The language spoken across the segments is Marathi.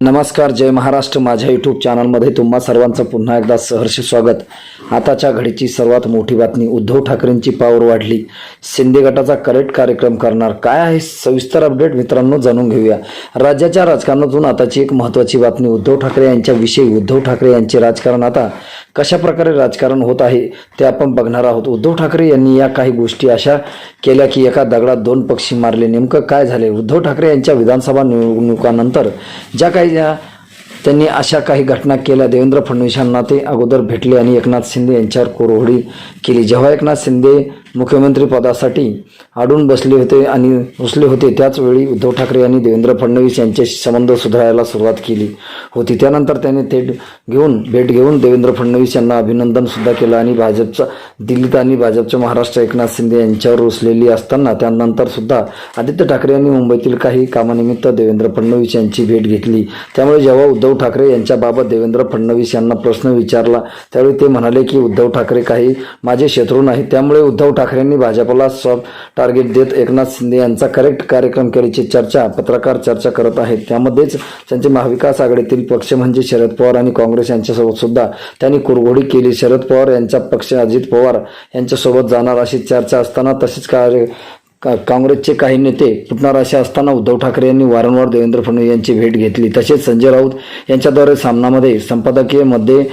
नमस्कार जय महाराष्ट्र. माझ्या यूट्यूब चॅनलमध्ये तुम्हा सर्वांचं पुन्हा एकदा सहर्ष स्वागत. आताच्या घडीची सर्वात मोठी बातमी उद्धव ठाकरेंची पावर वाढली. शिंदे गटाचा करेक्ट कार्यक्रम करणार काय आहे? सविस्तर अपडेट मित्रांनो जाणून घेऊया. राज्याच्या राजकारणातून आताची एक महत्त्वाची बातमी उद्धव ठाकरे यांच्याविषयी. उद्धव ठाकरे यांचे राजकारण आता कशा प्रकारे राजकारण होत आहे ते आपण बघणार आहोत. उद्धव ठाकरे यांनी या काही गोष्टी अशा केल्या की एका दगडात दोन पक्षी मारले. नेमकं काय झाले उद्धव ठाकरे यांच्या विधानसभा निवडणुकानंतर ज्या काही ज्या त्यांनी अशा काही घटना केल्या देवेंद्र फडणवीसांना ते अगोदर भेटले आणि एकनाथ शिंदे यांच्यावर कोरहोडी केली. जेव्हा एकनाथ शिंदे मुख्यमंत्रीपदासाठी आडून बसले होते आणि रुसले होते. त्याचवेळी उद्धव ठाकरे यांनी देवेंद्र फडणवीस यांच्याशी संबंध सुधारायला सुरुवात केली होती. त्यानंतर त्याने थेट घेऊन भेट घेऊन देवेंद्र फडणवीस यांना अभिनंदनसुद्धा केलं आणि भाजपचा दिल्लीत आणि भाजपचं महाराष्ट्र एकनाथ शिंदे यांच्यावर रुसलेली असताना त्यानंतर सुद्धा आदित्य ठाकरे यांनी मुंबईतील काही कामानिमित्त देवेंद्र फडणवीस यांची भेट घेतली. त्यामुळे जेव्हा उद्धव ठाकरे यांच्याबाबत देवेंद्र फडणवीस यांना प्रश्न विचारला त्यावेळी ते म्हणाले की उद्धव ठाकरे काही माझे शत्रू नाहीत. त्यामुळे उद्धव ठाकरे ठाकरेंनी भाजपला सॉफ्ट टार्गेट देत एकनाथ शिंदे यांचा करेक्ट कार्यक्रम केल्याची चर्चा पत्रकार चर्चा करत आहेत. त्यामध्येच त्यांचे महाविकास आघाडीतील पक्ष म्हणजे शरद पवार आणि काँग्रेस यांच्यासोबत सुद्धा त्यांनी कुरघोडी केली. शरद पवार यांचा पक्ष अजित पवार यांच्यासोबत जाणार अशी चर्चा असताना तसेच कार्य काँग्रेसचे काही नेते फुटणार असे असताना उद्धव ठाकरे यांनी वारंवार देवेंद्र फडणवीस यांची भेट घेतली. तसेच संजय राऊत यांच्याद्वारे सामनामध्ये संपादकीयमध्ये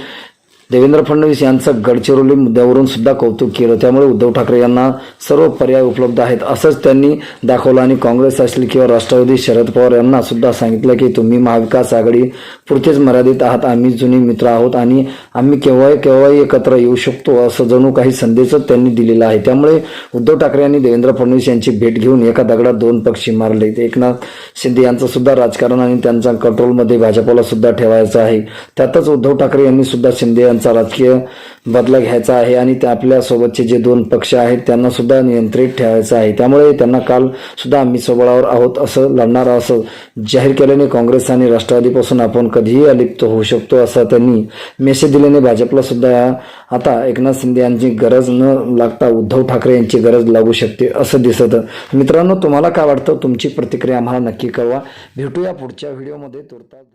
देवेंद्र फडणवीस यांचं गडचिरोली मुद्द्यावरून सुद्धा कौतुक केलं. त्यामुळे उद्धव ठाकरे यांना सर्व पर्याय उपलब्ध आहेत असंच त्यांनी दाखवलं. आणि काँग्रेस असेल किंवा राष्ट्रवादी शरद पवार यांना सुद्धा सांगितलं की तुम्ही महाविकास आघाडी पुरतेच मर्यादित आहात. आम्ही जुनी मित्र आहोत आणि आम्ही केव्हाही केव्हाही एकत्र येऊ शकतो असं जणू काही संदेशच त्यांनी दिलेला आहे. त्यामुळे उद्धव ठाकरे यांनी देवेंद्र फडणवीस यांची भेट घेऊन एका दगडात दोन पक्षी मारले. एकनाथ शिंदे यांचं सुद्धा राजकारण आणि त्यांचा कंट्रोलमध्ये भाजपला सुद्धा ठेवायचं आहे. त्यातच उद्धव ठाकरे यांनी सुद्धा शिंदे यांचा राजकीय बदला घ्यायचा आहे आणि त्या आपल्यासोबतचे जे दोन पक्ष आहेत त्यांना सुद्धा नियंत्रित ठेवायचं आहे. त्यामुळे त्यांना काल सुद्धा आम्ही स्वबळावर आहोत असं लढणार असं जाहीर केल्याने काँग्रेस आणि राष्ट्रवादीपासून आपण कधीही अलिप्त होऊ शकतो असं त्यांनी मेसेज दिल्याने भाजपला सुद्धा आता एकनाथ शिंदे यांची गरज न लागता उद्धव ठाकरे यांची गरज लागू शकते असं दिसत. मित्रांनो तुम्हाला काय वाटतं? तुमची प्रतिक्रिया आम्हाला नक्की कळवा. भेटूया पुढच्या व्हिडिओमध्ये तुर्तास